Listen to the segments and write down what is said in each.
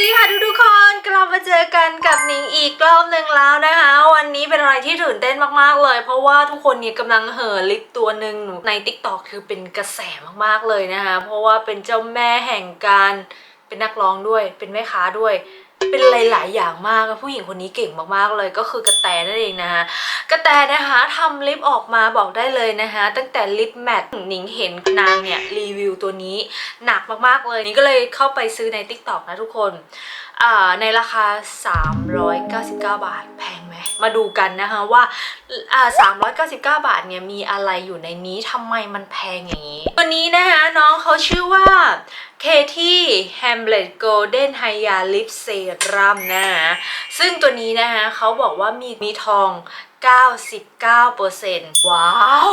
ดีค่ะทุกๆคนกลับมาเจอกันกับหนิงอีกรอบหนึ่งแล้วนะคะ วันนี้เป็นอะไรที่ตื่นเต้นมากๆเลย เพราะว่าทุกคนเนี่ยกำลังเห่อลิปตัวหนึ่งใน t ิ k t o k คือเป็นกระแสมากๆเลยนะคะ เพราะว่าเป็นเจ้าแม่แห่งการเป็นนักร้องด้วย เป็นแม่ค้าด้วย เป็นหลาย ๆ อย่างมากผู้หญิงคนนี้เก่งมากๆเลยก็คือกระแตนั่นเองนะคะกระแตนะคะทำลิปออกมาบอกได้เลยนะคะตั้งแต่ลิปแมทหนิงเห็นนางเนี่ยรีวิวตัวนี้หนักมากๆเลยนิงก็เลยเข้าไปซื้อใน t ิ k t o k นะทุกคนในราคา 399 บาทแพง มาดูกันนะคะว่าอ่า399บาทเนี่ยมีอะไรอยู่ในนี้ทำไมมันแพงอย่างนี้ ตัวนี้นะคะน้องเขาชื่อว่าเคที่แฮมเ l ตโกลเด้นไฮยาลิปเซรั่มนะฮะซึ่งตัวนี้นะคะเขาบอกว่ามีมีทอง 99%ว้าว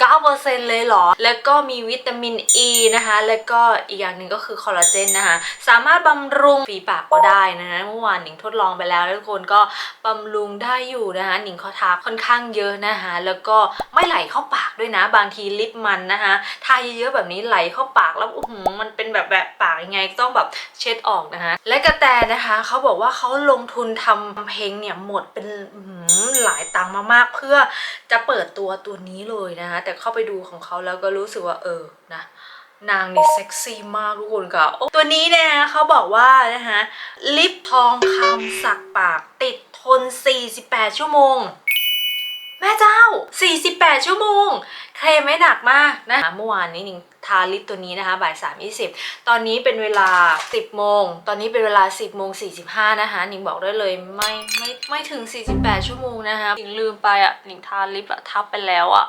99%เลยเหรอ แล้วก็มีวิตามินอ e ีนะคะ แล้วก็อีกอย่างหนึ่งก็คือคอลลาเจนนะคะ สามารถบำรุงฝีปากก็ได้นะคะเมื่อวานหนิงทดลองไปแล้วทุกคนก็บำรุงได้อยู่นะคะ หนิงเขาทาค่อนข้างเยอะนะคะ แล้วก็ไม่ไหลเข้าปากด้วยนะ บางทีลิปมันนะคะ ทาเยอะๆแบบนี้ไหลเข้าปากแล้วอื้อหือมันเป็นแบบแบบปากยังไงต้องแบบเช็ดออกนะคะ และกระแตนะคะเขาบอกว่าเขาลงทุนทำเพลงเนี่ยหมดเป็นอื้อหือหลายตังค์มากเพื่อจะเปิดตัวตัวนี้เลยนะคะแต่เข้าไปดูของเขาแล้วก็รู้สึกว่าเออนะนางนี่เซ็กซี่มากทุกคนค่ะโอ้ตัวนี้เนี่ยนะเขาบอกว่านะคะลิปทองคำสักปากติดทน 48 ชั่วโมง แม่เจ้า 48 ชั่วโมง เคลมไม่หนักมากนะเมื่อวานนี้นิง ทาลิปตัวนี้นะคะบ่าย3 20ตอนนี้เป็นเวลา 10โมงตอนนี้เป็นเวลา 10โมง45นะคะหนิงบอกได้เลยไม่ไม่ไม่ถึง 48 ชั่วโมงนะคะหนิงลืมไปอะหนิงทาลิปอะทับไปแล้วอะ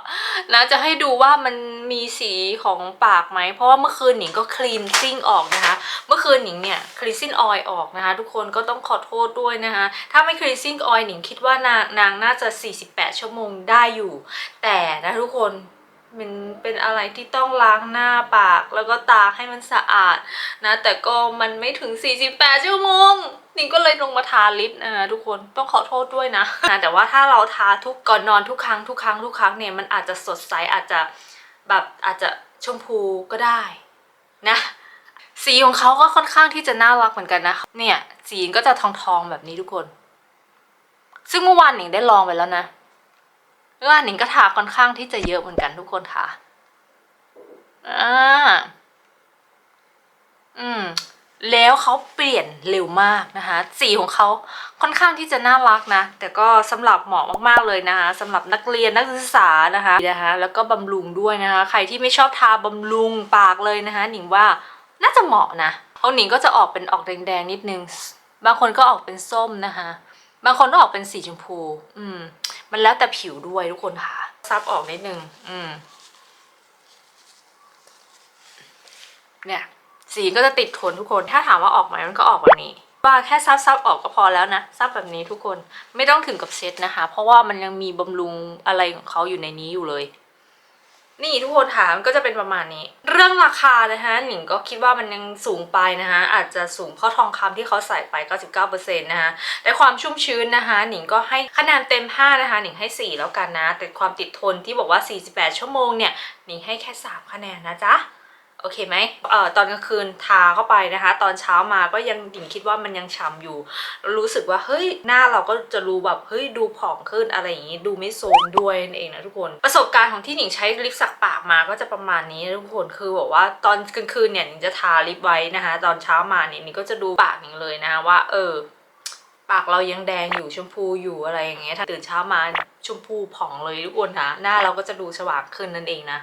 นะจะให้ดูว่ามันมีสีของปากไหมเพราะว่าเมื่อคืนหนิงก็คลีนซิ่งออกนะคะ เมื่อคืนหนิงเนี่ยคลีนซิ่งออยออกนะคะ ทุกคนก็ต้องขอโทษด้วยนะคะ ถ้าไม่คลีนซิ่งออยหนิงคิดว่านางนางน่าจะ 48 ชั่วโมงได้อยู่ แต่นะทุกคน มันเป็นอะไรที่ต้องล้างหน้าปากแล้วก็ตาให้มันสะอาดนะ แต่ก็มันไม่ถึง 48 ชั่วโมงนิงก็เลยลงมาทาลิปนะทุกคนต้องขอโทษด้วยนะนะแต่ว่าถ้าเราทาทุกก่อนนอนทุกครั้งทุกครั้งทุกครั้งเนี่ยมันอาจจะสดใสอาจจะแบบอาจจะชมพูก็ได้นะสีของเขาก็ค่อนข้างที่จะน่ารักเหมือนกันนะเนี่ยสีก็จะทองทองๆแบบนี้ทุกคน ซึ่งเมื่อวานหนิงได้ลองไปแล้วนะ เมื่อวานหนิงก็ทาค่อนข้างที่จะเยอะเหมือนกันทุกคนค่ะ อ่า อืม แล้วเขาเปลี่ยนเร็วมากนะคะ สีของเขาค่อนข้างที่จะน่ารักนะ แต่ก็สำหรับเหมาะมากๆเลยนะคะสำหรับนักเรียนนักศึกษานะคะนะคะ แล้วก็บำรุงด้วยนะคะ ใครที่ไม่ชอบทาบำรุงปากเลยนะคะ หนิงว่าน่าจะเหมาะนะเพราะหนิงก็จะออกเป็นออกแดงๆนิดนึง บางคนก็ออกเป็นส้มนะคะ บางคนก็ออกเป็นสีชมพู อืม มันแล้วแต่ผิวด้วยทุกคนค่ะ ซับออกนิดนึง อืม เนี่ย สีก็จะติดทนทุกคน ถ้าถามว่าออกไหมมันก็ออกแบบนี้ว่าแค่ซับซับออกก็พอแล้วนะซับแบบนี้ทุกคนไม่ต้องถึงกับเซ็ตนะคะ เพราะว่ามันยังมีบำรุงอะไรของเขาอยู่ในนี้อยู่เลย นี่ทุกคนค่ะมันก็จะเป็นประมาณนี้ เรื่องราคานะคะหนิงก็คิดว่ามันยังสูงไปนะคะอาจจะสูงเพราะทองคำที่เขาใส่ไป 99%นะคะแต่ความชุ่มชื้นนะคะหนิงก็ให้คะแนนเต็ม 5 นะคะหนิงให้ 4 แล้วกันนะ แต่ความติดทนที่บอกว่า 48 ชั่วโมงเนี่ยหนิงให้แค่ 3 คะแนนนะจ๊ะ โอเคไหมเอ่อตอนกลางคืนทาเข้าไปนะคะ ตอนเช้ามาก็ยังหญิงคิดว่ามันยังฉ่ำอยู่ รู้สึกว่าเฮ้ยหน้าเราก็จะรู้แบบเฮ้ยดูผ่องขึ้นอะไรอย่างนี้ดูไม่โทรมด้วยนั่นเองนะทุกคน ประสบการณ์ของที่หนิงใช้ลิปสักปากมาก็จะประมาณนี้ทุกคนคือบอกว่าตอนกลางคืนเนี่ยหนิงจะทาลิปไว้นะคะ ตอนเช้ามาเนี่ยหนิงก็จะดูปากหนิงเลยนะะว่า เออปากเรายังแดงอยู่ชมพูอยู่อะไรอย่างเงี้ยถ้าตื่นเช้ามา ชมพูผ่องเลยทุกคนค่ะหน้าเราก็จะดูสว่างขึ้นนั่นเองนะ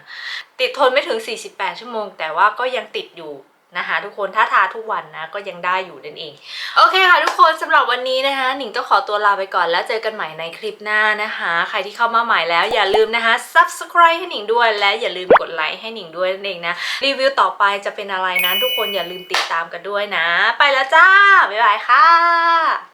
ติดทนไม่ถึง 48 ชั่วโมง แต่ว่าก็ยังติดอยู่นะคะทุกคนถ้าทาทุกวันนะก็ยังได้อยู่นั่นเอง โอเคค่ะทุกคนสำหรับวันนี้นะคะหนิงต้องขอตัวลาไปก่อนแล้วเจอกันใหม่ในคลิปหน้านะคะ ใครที่เข้ามาใหม่แล้วอย่าลืมนะคะ subscribe ให้หนิงด้วย และอย่าลืมกดไลค์ให้หนิงด้วยนั่นเองนะ รีวิวต่อไปจะเป็นอะไรนั้นทุกคนอย่าลืมติดตามกันด้วยนะ ไปแล้วจ้า บ๊ายบายค่ะ